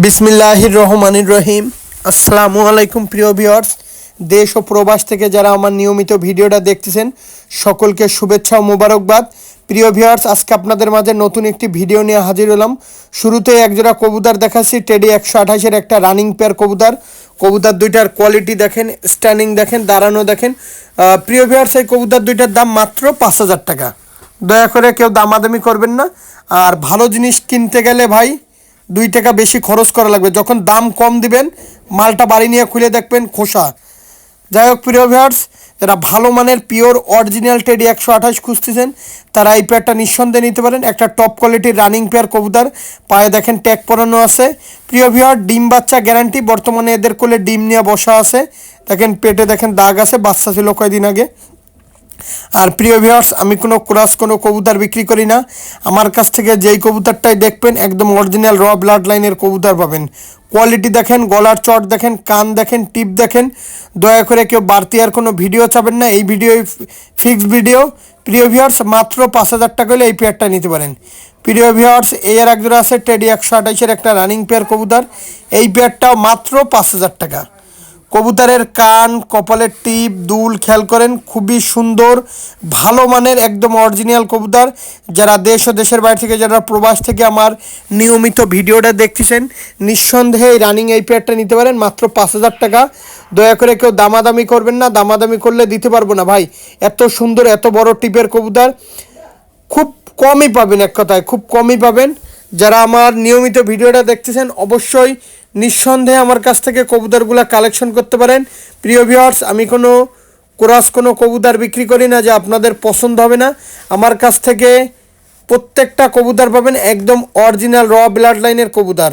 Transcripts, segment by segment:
বিসমিল্লাহির রহমানির রহিম। আসসালামু আলাইকুম প্রিয় ভিউয়ার্স। দেশ ও প্রবাস থেকে যারা আমার নিয়মিত ভিডিওটা দেখতেছেন, সকলকে শুভেচ্ছা ও মোবারকবাদ। প্রিয় ভিউয়ার্স, আজকে আপনাদের মাঝে নতুন একটি ভিডিও নিয়ে হাজির হলাম। শুরুতে একজোড়া কবুতর দেখাচ্ছি, টেডি একশো আঠাশের একটা রানিং পেয়ার কবুতর। কবুতর দুইটার কোয়ালিটি দেখেন, স্ট্যান্ডিং দেখেন, দাঁড়ানো দেখেন। প্রিয় ভিউয়ার্স, এই কবুতর দুইটার দাম মাত্র পাঁচ হাজার টাকা। দয়া করে কেউ দামাদামি করবেন না। আর ভালো জিনিস কিনতে গেলে ভাই দুই টাকা বেশি খরচ করা লাগবে। যখন দাম কম দিবেন, মালটা বাড়ি নিয়ে খুলে দেখবেন খোসা। যাই হোক, প্রিয় ভিউয়ার্স যারা ভালো মানের পিওর অরিজিনাল টেডি একশো আঠাশ খুঁজতেছেন, তারা এই পেয়ারটা নিঃসন্দেহে নিতে পারেন। একটা টপ কোয়ালিটির রানিং পেয়ার কবুতর। পায়ে দেখেন ট্যাগ পরানো আছে। প্রিয় ভিউয়ার ডিম বাচ্চা গ্যারান্টি বর্তমানে এদের কোলে ডিম নিয়ে বসা আছে। দেখেন, পেটে দেখেন দাগ আছে, বাচ্চা ছিল কয়দিন আগে। আর প্রিয় ভিউয়ার্স আমি কোনো ক্রাস, কোনো কবুতর বিক্রি করি না। আমার কাছ থেকে যেই কবুতরটাই দেখবেন, একদম অরিজিনাল র ব্লাড লাইনের কবুতর পাবেন। কোয়ালিটি দেখেন, গলার চট দেখেন, কান দেখেন, টিপ দেখেন। দয়া করে কেউ বাড়তি আর কোনো ভিডিও চাবেন না। এই ভিডিও ফিক্সড ভিডিও প্রিয় ভিউয়ার্স মাত্র পাঁচ হাজার টাকা হলে এই পেয়ারটা নিতে পারেন। প্রিয় ভিউয়ার্স এই আর একজোড়া আছে টেডি একশো আঠাইশের একটা রানিং পেয়ার কবুতর। এই পেয়ারটাও মাত্র পাঁচ হাজার টাকা। কবুতরের কান, কপালের টিপ, দুল খেয়াল করেন, খুবই সুন্দর, ভালো মানের, একদম অরিজিনাল কবুতর। যারা দেশ ও দেশের বাইরে থেকে, যারা প্রবাস থেকে আমার নিয়মিত ভিডিওটা দেখতেছেন, নিঃসন্দেহে এই রানিং এই পেয়ারটা নিতে পারেন, মাত্র পাঁচ হাজার টাকা। দয়া করে কেউ দামাদামি করবেন না, দামাদামি করলে দিতে পারব না ভাই। এত সুন্দর, এত বড় টিপের কবুতর, খুব কমই পাবেন এক কথায়, খুব কমই পাবেন। যারা আমার নিয়মিত ভিডিওটা দেখতেছেন, অবশ্যই নিঃসন্দেহে আমার কাছ থেকে কবুতরগুলো কালেকশন করতে পারেন। প্রিয় ভিউয়ার্স আমি কোনো কোরাস কোনো কবুতর বিক্রি করি না, যে আপনাদের পছন্দ হবে না। আমার কাছ থেকে প্রত্যেকটা কবুতর পাবেন, একদম অরিজিনাল র ব্লাড লাইনের কবুতর।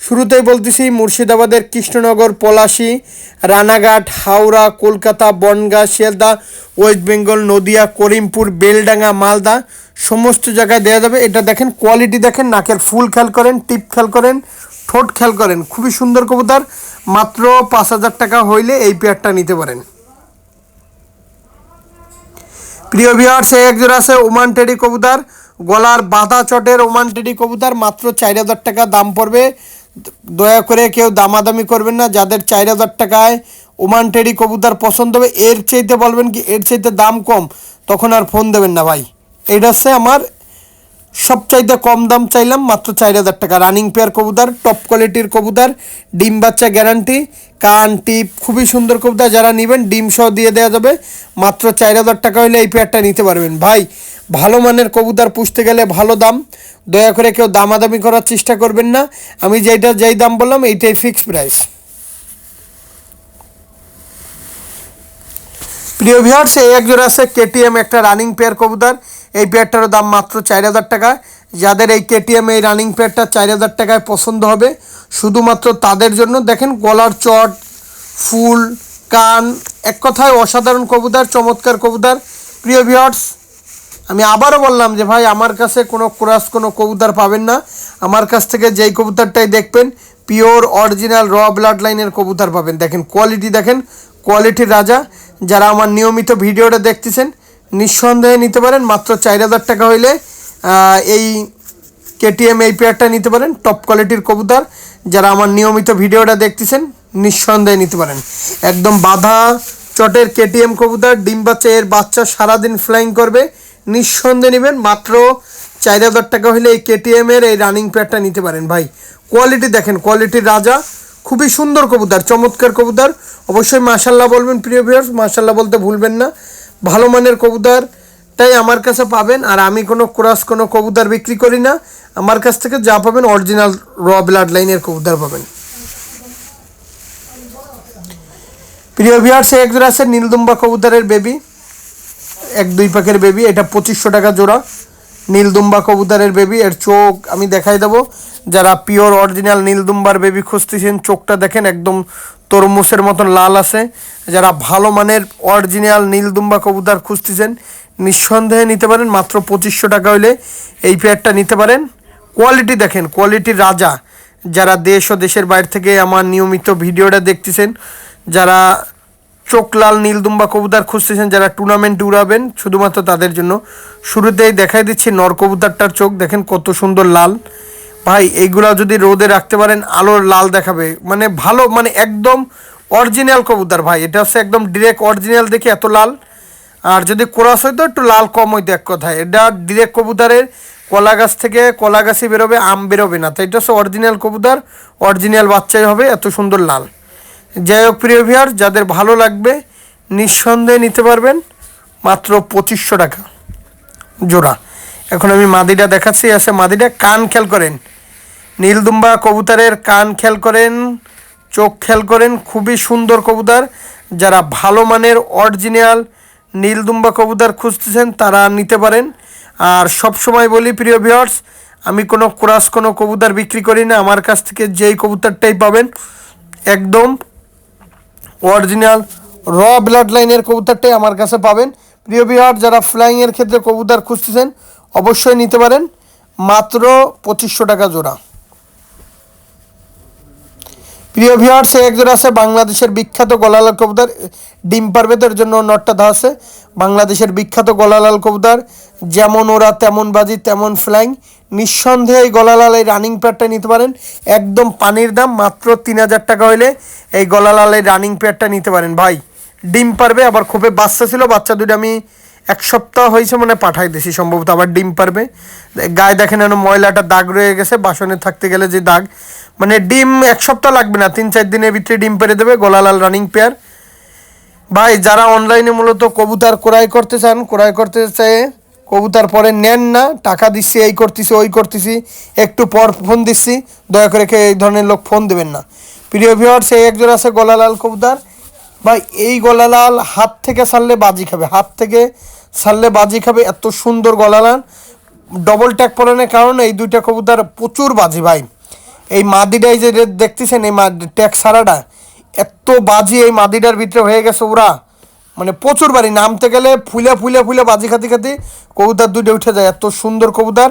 শুরুতেই বলতেছি, মুর্শিদাবাদের কৃষ্ণনগর, পলাশি, রানাঘাট, হাওড়া, কলকাতা, বনগাঁ, শিয়ালদা, ওয়েস্ট বেঙ্গল, নদিয়া, করিমপুর, বেলডাঙ্গা, মালদা, সমস্ত জায়গায় দেওয়া যাবে। এটা দেখেন কোয়ালিটি দেখেন, নাকের ফুল খেয়াল করেন টিপ খেয়াল করেন। ঠোঁট খেয়াল করেন, খুবই সুন্দর কবুতর, মাত্র পাঁচ হাজার টাকা হইলে এই পেয়ারটা নিতে পারেন। প্রিয় ভিউয়ার্স এই একজোড়া আছে ওমান টেডি কবুতর, গলার বাঁধা চটের ওমান টেডি কবুতর, মাত্র চার হাজার টাকা দাম পড়বে। দয়া করে কেউ দামাদামি করবেন না, যাদের চার হাজার টাকায় ওমান টেডি কবুতর পছন্দ হবে, এর চাইতে বলবেন কি, এর চাইতে দাম কম, তখন আর ফোন দেবেন না ভাই। এটা হচ্ছে আমার সবচাইতে কম দাম চাইলাম মাত্র চার হাজার টাকা। রানিং পেয়ার কবুতর টপ কোয়ালিটির কবুতর, ডিম বাচ্চা গ্যারান্টি কান টিপ, খুবই সুন্দর কবুতর যারা নেবেন, ডিম সহ দিয়ে দেওয়া যাবে। মাত্র চার হাজার টাকা হলে এই পেয়ারটা নিতে পারবেন। ভাই, ভালো মানের কবুতর পুষতে গেলে ভালো দাম। দয়া করে কেউ দামাদামি করার চেষ্টা করবেন না। আমি যেটা যেই দাম বললাম, এইটাই ফিক্সড প্রাইস প্রিয় ভিউয়ার্স এই এক জোড়া আছে কেটিএম একটা রানিং পেয়ার কবুতর। এই পেয়ারটারও দাম মাত্র চার হাজার টাকা। যাদের এই কেটিএম এই রানিং পেয়ারটা চার হাজার টাকায় পছন্দ হবে, শুধুমাত্র তাদের জন্য। দেখেন, গলার চট, ফুল, কান, এক কথায় অসাধারণ কবুতর, চমৎকার কবুতর। প্রিয় ভিউয়ার্স আমি আবারও বললাম যে, ভাই, আমার কাছে কোনো ক্রাস, কোনো কবুতর পাবেন না। আমার কাছ থেকে যেই কবুতারটাই দেখবেন, পিওর, অরিজিনাল র ব্লাড লাইনের কবুতর পাবেন। দেখেন কোয়ালিটি দেখেন কোয়ালিটির রাজা। যারা আমার নিয়মিত ভিডিওটা দেখতেছেন নিঃসন্দেহে নিতে পারেন। মাত্র চার হাজার টাকা হইলে এই কেটিএম এই পেয়ারটা নিতে পারেন। টপ কোয়ালিটির কবুতর। যারা আমার নিয়মিত ভিডিওটা দেখতেছেন, নিঃসন্দেহে নিতে পারেন। একদম বাধা চটের কেটিএম কবুতর, ডিম বাচ্চা, এর বাচ্চা সারাদিন ফ্লাইং করবে। নিঃসন্দেহে নেবেন। মাত্র চার হাজার টাকা হলে এই কেটিএম এর এই রানিং পেয়ারটা নিতে পারেন ভাই। কোয়ালিটি দেখেন কোয়ালিটির রাজা। খুবই সুন্দর কবুতর, চমৎকার কবুতর। অবশ্যই মাশাল্লাহ বলবেন প্রিয় ভিউয়ার্স মাশাল্লাহ বলতে ভুলবেন না। ভালো মানের কবুতর, তাই আমার কাছে পাবেন। আর আমি কোনো ক্রস কোনো কবুতর বিক্রি করি না। আমার কাছ থেকে যা পাবেন অরিজিনাল র ব্লাড লাইনের কবুতর পাবেন। প্রিয় ভিউয়ার্স এক জোড়া আছে নীলদুম্বা কবুতরের বেবি এক দুই পাখের বেবি এটা পঁচিশশো টাকা জোড়া। নীলদুম্বা কবুতরের বেবি এর চোখ আমি দেখাই দেবো। যারা পিওর অরিজিনাল নীলদুম্বার বেবি খুঁজতেছেন, চোখটা দেখেন, একদম তরমুজের মতন লাল আছে। যারা ভালো মানের অরিজিনাল নীলদুম্বা কবুতর খুঁজতেছেন, নিঃসন্দেহে নিতে পারেন, মাত্র পঁচিশশো টাকা হইলে এই পেয়ারটা নিতে পারেন। কোয়ালিটি দেখেন কোয়ালিটির রাজা। যারা দেশ ও দেশের বাইরে থেকে আমার নিয়মিত ভিডিওটা দেখতেছেন, যারা চোখ লাল নীলদুম্বা কবুতর খুঁজতেছেন যারা টুর্নামেন্ট উড়াবেন শুধুমাত্র তাদের জন্য। শুরুতেই দেখাই দিচ্ছি নর কবুতরটার চোখ। দেখেন কত সুন্দর লাল। ভাই এইগুলা যদি রোদে রাখতে পারেন, আলোর লাল দেখাবে। মানে ভালো মানে একদম অরিজিনাল কবুতর ভাই। এটা হচ্ছে একদম ডিরেক্ট অরিজিনাল দেখি এত লাল। আর যদি কোরাস হইতো, একটু লাল কম হইতো এক কথায়। এটা ডিরেক্ট কবুতরের কলা গাছ থেকে কলা গাছই বেরোবে, আম বেরোবে না। তো এটা হচ্ছে অরিজিনাল কবুতর। অরিজিনাল বাচ্চাই হবে, এত সুন্দর লাল। যাই হোক, প্রিয় ভিয়ার যাদের ভালো লাগবে, নিঃসন্দেহে নিতে পারবেন মাত্র পঁচিশশো টাকা জোড়া। এখন আমি মাদিটা দেখাচ্ছি, আছে মাদিটা, কান খেয়াল করেন। নীলদুম্বা কবুতরের কান খেয়াল করেন, চোখ খেয়াল করেন, খুবই সুন্দর কবুতর। যারা ভালো মানের অরিজিনাল নীলদুম্বা কবুতর খুঁজতেছেন, তারা নিতে পারেন। আর সব সময় বলি, প্রিয় ভিউয়ার্স আমি কোনো ক্রাস কোনো কবুতর বিক্রি করি না, আমার কাছ থেকে যেই কবুতরটাই পাবেন, একদম অরিজিনাল র ব্লাড লাইনের কবুতরটাই আমার কাছে পাবেন। প্রিয় বিহার যারা ফ্লাইংয়ের ক্ষেত্রে কবুতর খুঁজতেছেন, অবশ্যই নিতে পারেন। মাত্র পঁচিশশো টাকা জোড়া। প্রিয় ভিউয়ার্স এক জোড়া আছে বাংলাদেশের বিখ্যাত গলালাল কবুতর, ডিম পারবেদের জন্য নটটা ধা আছে। বাংলাদেশের বিখ্যাত গলালাল কবুতর, যেমন ওরা তেমন বাজি, তেমন ফ্লাইং নিঃসন্দেহে এই গলালাল এই রানিং প্যাডটা নিতে পারেন। একদম পানির দাম মাত্র তিন হাজার টাকা হলে এই গলালাল এই রানিং প্যাডটা নিতে পারেন। ভাই, ডিম পারবে, আবার খুবই বাচ্চা ছিল, বাচ্চা দুটো আমি এক সপ্তাহ হয়েছে মানে পাঠাই দিছি, সম্ভবত আবার ডিম পারবে। গায়ে দেখেন যেন ময়লাটা দাগ রয়ে গেছে, বাসনে থাকতে গেলে যে দাগ। মানে ডিম এক সপ্তাহ লাগবে না, তিন চার দিনের ভিতরে ডিম পেরে দেবে গোলালাল রানিং পেয়ার ভাই, যারা অনলাইনে মূলত কবুতর ক্রয় করতে চান, ক্রয় করতে চায় কবুতর পরে নেন না, টাকা দিচ্ছি, এই করতেছি, ওই করতেছি, একটু পর ফোন দিচ্ছি, দয়া করে এই ধরনের লোক ফোন দেবেন না। প্রিয় ভিওয়ার সেই একজন আছে গলালাল কবুতর। ভাই, এই গলালাল হাত থেকে ছাড়লে বাজি খাবে, হাত থেকে ছাড়লে বাজি খাবে, এত সুন্দর গলালাল। ডবল ট্যাগ পরানোর কারণে এই দুইটা কবুতর প্রচুর বাজি, ভাই। এই মাদিটাই যে দেখতেছেন, এই ট্যাগ সারাটা এত বাজি এই মাদিটার ভিতরে হয়ে গেছে ওরা। মানে প্রচুর বাড়ি, নামতে গেলে ফুলে ফুলে ফুলে বাজি খাতি খাতি কবুতর দুটো উঠে যায়। এত সুন্দর কবুতর।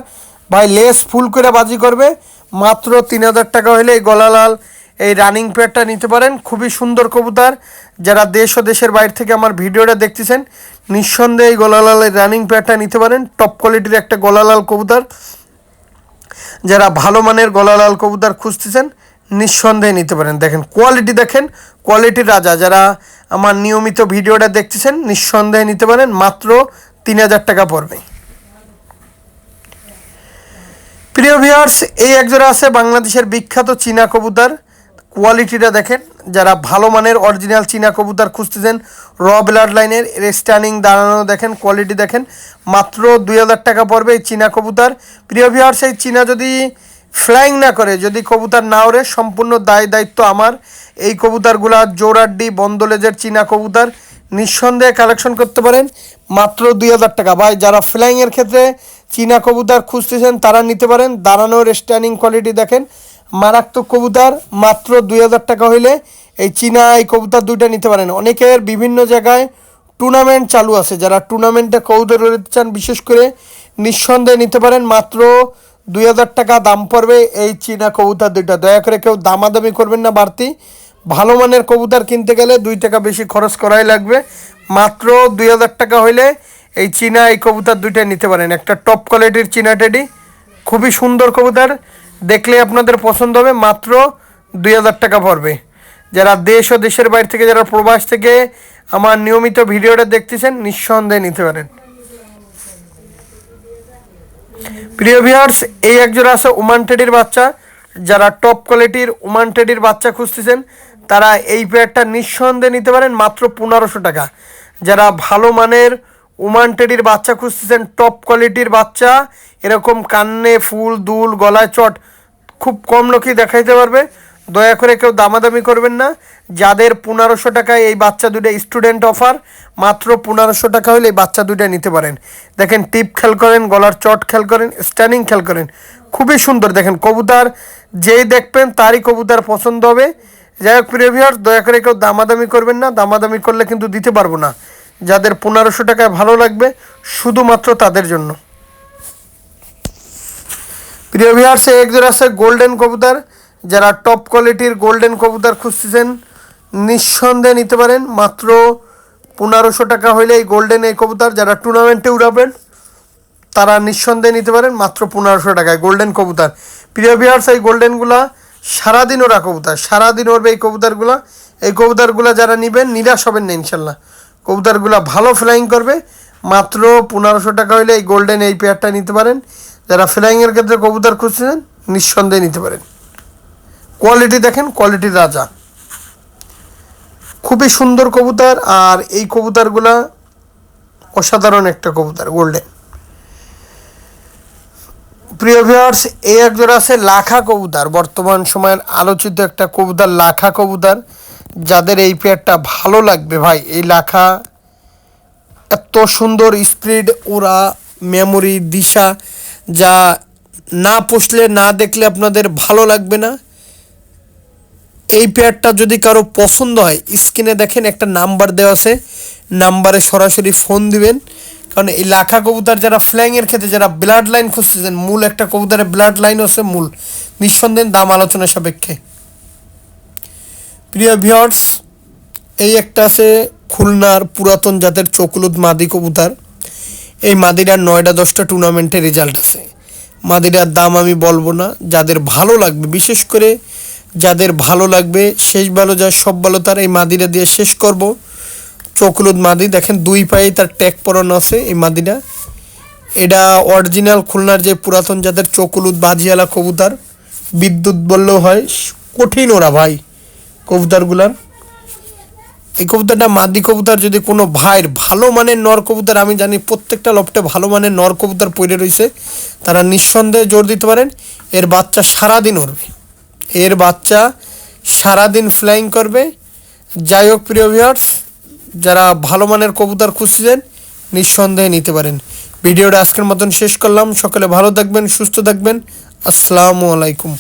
ভাই, লেস ফুল করে বাজি করবে। মাত্র তিন হাজার টাকা হলে এই গলালাল এই রানিং প্যাডটা নিতে পারেন। খুবই সুন্দর কবুতর। যারা দেশ ও দেশের বাইরে থেকে আমার ভিডিওটা দেখতেছেন, নিঃসন্দেহে এই গলালাল এই রানিং প্যাডটা নিতে পারেন। টপ কোয়ালিটির একটা গলালাল কবুতর। যারা ভালো মানের গলালাল কবুতর খুঁজতেছেন নিঃসন্দেহে নিতে পারেন। দেখেন কোয়ালিটি দেখেন কোয়ালিটির রাজা। যারা আমার নিয়মিত ভিডিওটা দেখতেছেন, নিঃসন্দেহে নিতে পারেন, মাত্র তিন হাজার টাকা পড়বে। প্রিয় ভিউয়ার্স এই একজোড়া আছে বাংলাদেশের বিখ্যাত চীনা কবুতর। কোয়ালিটিটা দেখেন, যারা ভালো মানের অরিজিনাল চীনা কবুতর খুঁজতেছেন র ব্লাড লাইনের স্ট্যান্ডিং দাঁড়ানো দেখেন কোয়ালিটি দেখেন, মাত্র দুই হাজার টাকা পড়বে এই চীনা কবুতর। প্রিয় ভিউয়ার্স এই চীনা যদি ফ্লাইং না করে, যদি কবুতর না ওড়ে, সম্পূর্ণ দায় দায়িত্ব আমার। এই কবুতরগুলা জোরাড্ডি বন্দলেজের চীনা কবুতর, নিঃসন্দেহে কালেকশন করতে পারেন। মাত্র দুই হাজার টাকা। ভাই, যারা ফ্লাইংয়ের ক্ষেত্রে চীনা কবুতর খুঁজতেছেন, তারা নিতে পারেন। দাঁড়ানোর স্ট্যান্ডিং কোয়ালিটি দেখেন। মারাত্মক কবুতর, মাত্র দুই হাজার টাকা হইলে এই চীনা এই কবুতর দুইটা নিতে পারেন। অনেকের বিভিন্ন জায়গায় টুর্নামেন্ট চালু আছে। যারা টুর্নামেন্টে কবুতর উড়াতে চান বিশেষ করে নিঃসন্দেহে নিতে পারেন। মাত্র দুই হাজার টাকা দাম পড়বে এই চীনা কবুতর দুইটা। দয়া করে কেউ দামাদামি করবেন না, বাড়তি। ভালো মানের কবুতর কিনতে গেলে দুই টাকা বেশি খরচ করাই লাগবে। মাত্র দুই হাজার টাকা হইলে এই চীনা এই কবুতর দুইটা নিতে পারেন। একটা টপ কোয়ালিটির চীনা টেডি খুবই সুন্দর কবুতর। দেখলে আপনাদের পছন্দ হবে, মাত্র দুই হাজার টাকা পড়বে। যারা দেশ ও দেশের বাইরে থেকে, যারা প্রবাস থেকে আমার নিয়মিত ভিডিওটা দেখতেছেন, নিঃসন্দেহে নিতে পারেন। প্রিয় ভিউয়ার্স, এই একজোড়া আছে ওমান টেডির বাচ্চা। যারা টপ কোয়ালিটির ওমান টেডির বাচ্চা খুঁজতেছেন, তারা এই পেয়ারটা নিঃসন্দেহে নিতে পারেন মাত্র পনেরোশো টাকা। যারা ভালো মানের ওমান টেডির বাচ্চা খুঁজতেছেন টপ কোয়ালিটির বাচ্চা, এরকম কান্নে, ফুল, দুল, গলায় চট, খুব কম লোকই দেখাইতে পারবে। দয়া করে কেউ দামাদামি করবেন না। যাদের পনেরোশো টাকায় এই বাচ্চা দুটো স্টুডেন্ট অফার মাত্র পনেরোশো টাকা হলে এই বাচ্চা দুটো নিতে পারেন। দেখেন, টিপ খেল করেন, গলার চট খেল করেন স্ট্যান্ডিং খেল করেন। খুবই সুন্দর, দেখেন, কবুতর, যেই দেখবেন তারই কবুতর পছন্দ হবে। যাই হোক প্রিভিয়ার দয়া করে কেউ দামাদামি করবেন না। দামাদামি করলে কিন্তু দিতে পারব না। যাদের পনেরোশো টাকায় ভালো লাগবে, শুধুমাত্র তাদের জন্য। প্রিয় ভিউয়ার্স এক জোড়া আছে গোল্ডেন কবুতর। যারা টপ কোয়ালিটির গোল্ডেন কবুতর খুঁজতেছেন, নিঃসন্দেহে নিতে পারেন। মাত্র পনেরোশো টাকা হইলে এই গোল্ডেন এই কবুতর যারা টুর্নামেন্টে উড়াবেন, তারা নিঃসন্দেহে নিতে পারেন। মাত্র পনেরোশো টাকায় গোল্ডেন কবুতর। প্রিয় বিহার্স এই গোল্ডেনগুলা সারাদিন ওরা কবুতর সারাদিন উড়বে এই কবুতরগুলা এই কবুতরগুলা যারা নেবেন, নিরাশ হবেন না ইনশাল্লাহ। কবুতরগুলা ভালো ফ্লাইং করবে। মাত্র পনেরোশো টাকা হইলে এই গোল্ডেন এই পেয়ারটা নিতে পারেন। যারা ফ্লাইংয়ের ক্ষেত্রে কবুতর খুঁজছেন নিঃসন্দেহে নিতে পারেন। কোয়ালিটি দেখেন কোয়ালিটি রাজা খুবই সুন্দর কবুতর, আর এই কবুতরগুলা অসাধারণ একটা কবুতর গোল্ডেন প্রিয় ভিউয়ার্স এই এক জোড়া আছে লাখা কবুতর, বর্তমান সময়ের আলোচিত একটা কবুতর, লাখা কবুতর। যাদের এই পেয়ারটা ভালো লাগবে ভাই, এই লাখা এত সুন্দর স্পিড ওরা মেমোরি দিশা, যা না পুষলে, না দেখলে আপনাদের ভালো লাগবে না। এই পেয়ারটা যদি কারও পছন্দ হয়, স্ক্রিনে দেখেন একটা নাম্বার দেওয়া আছে। নাম্বারে সরাসরি ফোন দিবেন। কারণ এই লাখা কবুতর যারা ফ্ল্যাংয়ের ক্ষেত্রে যারা ব্লাড লাইন খুঁজতেছেন, মূল একটা কবুতরের ব্লাড লাইন হচ্ছে মূল। নিঃসন্দেহে দাম আলোচনা সাপেক্ষে। প্রিয় ভিওর্স এই একটা আছে খুলনার পুরাতন জাতের চকুলুদ মাদি কবুতর। এই মাদিরার নয়টা দশটা টুর্নামেন্টে রেজাল্ট আছে। মাদিরার দাম আমি বলব না, যাদের ভালো লাগবে, বিশেষ করে যাদের ভালো লাগবে, শেষ ভালো যা, সব ভালো, তার এই মাদিরা দিয়ে শেষ করব। চকলুদ মাদি, দেখেন দুই পায়ে তার ট্যাগ পরানো আছে এই মাদিরা এটা অরিজিনাল খুলনার যে পুরাতন যাদের চকুলুদ বাজিয়ালা কবুতর, বিদ্যুৎ বললেও হয়, কঠিন ওরা ভাই, কবুতরগুলার। এই কবুতরটা মাদি কবুতর, যদি কোনো ভাইয়ের ভালো মানের নর কবুতর, আমি জানি প্রত্যেকটা লপটে ভালো মানের নর কবুতর পড়ে রয়েছে তারা নিঃসন্দেহে জোর দিতে পারেন, এর বাচ্চা সারাদিন উড়বে। এর বাচ্চা সারাদিন ফ্লাইং করবে। যাই হোক, প্রিয় ভিউয়ার্স যারা ভালো মানের কবুতর খুঁজছেন, নিঃসন্দেহে নিতে পারেন। ভিডিওটা আজকের মতন শেষ করলাম। সকলে ভালো থাকবেন, সুস্থ থাকবেন। আসসালামু আলাইকুম।